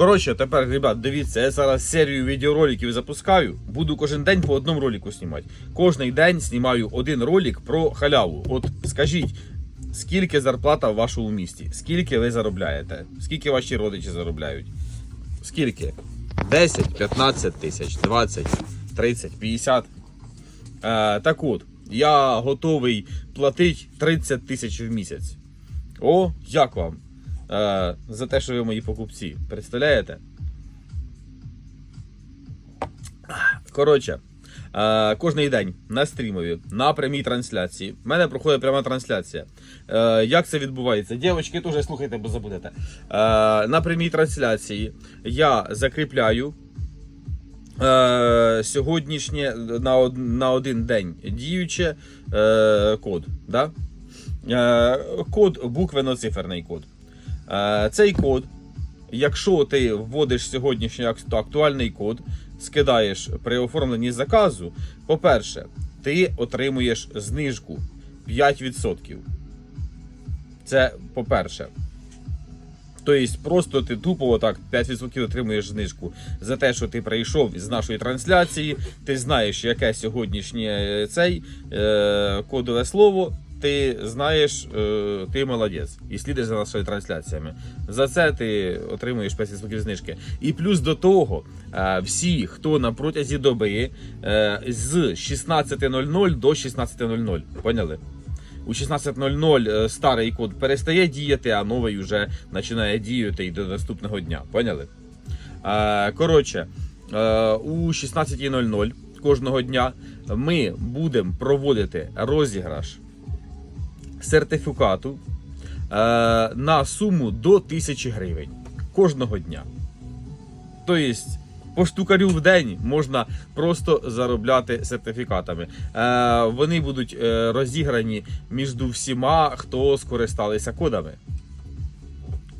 Коротше, тепер, ребят, дивіться, я зараз серію відеороликів запускаю. Буду кожен день по одному ролику знімати. Кожний день знімаю один ролик про халяву. От скажіть, скільки зарплата в вашому місті? Скільки ви заробляєте? Скільки ваші родичі заробляють? Скільки? 10, 15 тисяч, 20, 30, 50. Е, так от, я готовий платити 30 тисяч в місяць. О, як вам? Е, за те, що ви мої покупці. Представляєте? Коротше, е, кожний день на стрімові, на прямій трансляції. В мене проходить пряма трансляція. Е, як це відбувається? Дівчатки, теж слухайте, бо забудете. На прямій трансляції я закріпляю. Сьогоднішнє на, од- на один день діюче код. Да? Код буквенно-циферний код. Е, цей код, якщо ти вводиш сьогоднішній актуальний код, скидаєш при оформленні заказу, по-перше, ти отримуєш знижку 5%. Це по-перше. Тобто, просто ти тупо отак 5% отримуєш знижку за те, що ти прийшов з нашої трансляції, ти знаєш, яке сьогоднішнє е, цей е, кодове слово. Ти знаєш, е, ти молодець і слідиш за нашими трансляціями. За це ти отримуєш 5% знижки. І плюс до того, е, всі, хто на протязі доби е, з 16.00 до 16.00, поняли? У 16.00 е, старий код перестає діяти, а новий вже починає діяти і до наступного дня. Поняли? Коротше, у 16.00 кожного дня ми будемо проводити розіграш сертифікату е, на суму до 1000 гривень кожного дня. Тобто, по штукарю в день можна просто заробляти сертифікатами. Е, вони будуть е, розіграні між всіма, хто скористалися кодами.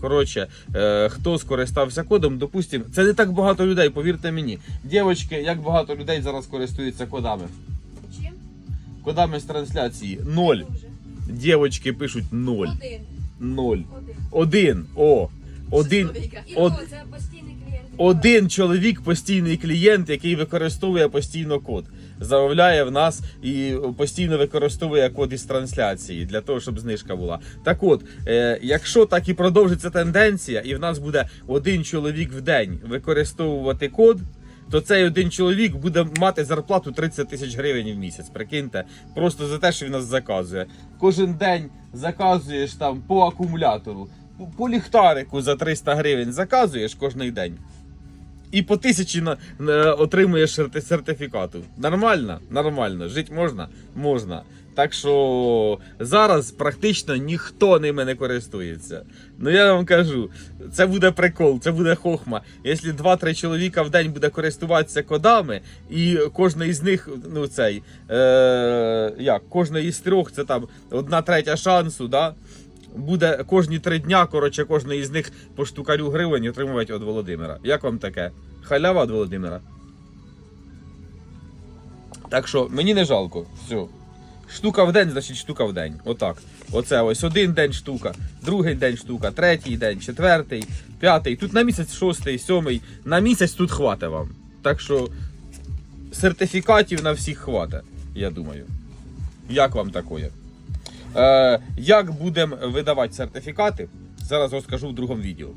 Коротше, е, хто скористався кодом, допустимо, це не так багато людей, повірте мені. Дівчатки, як багато людей зараз користуються кодами? Чим? Кодами з трансляції ноль. Дівчатки пишуть ноль. Один. Ноль. Один. Один. О. Один. І од- то, це постійний клієнт. Один чоловік, постійний клієнт, який використовує постійно код, замовляє в нас і постійно використовує код із трансляції для того, щоб знижка була. Так от, е, якщо так і продовжиться тенденція, і в нас буде один чоловік в день використовувати код. То цей один чоловік буде мати зарплату 30 тисяч гривень в місяць. Прикиньте, просто за те, що він нас заказує. Кожен день заказуєш там по акумулятору, по- ліхтарику за 300 гривень заказуєш кожний день і по тисячі на, на- отримуєш сертифікату. Нормально? Нормально. Жити можна? Можна. Так що зараз практично ніхто ними не користується. Ну я вам кажу, це буде прикол, це буде хохма. Якщо 2-3 чоловіка в день буде користуватися кодами, і кожен із них, ну цей, е, як, кожен із трьох, це там одна третя шансу, да? Буде кожні три дня, коротше, кожен із них по штукарю гривень отримувати від Володимира. Як вам таке? Халява від Володимира. Так що мені не жалко. Все. Штука в день, значить штука в день. Отак. Оце ось один день штука, другий день штука, третій день, четвертий, п'ятий. Тут на місяць шостий, сьомий. На місяць тут хватить вам. Так що сертифікатів на всіх хватить, я думаю. Як вам такое? Е, як будемо видавати сертифікати, зараз розкажу в другому відео.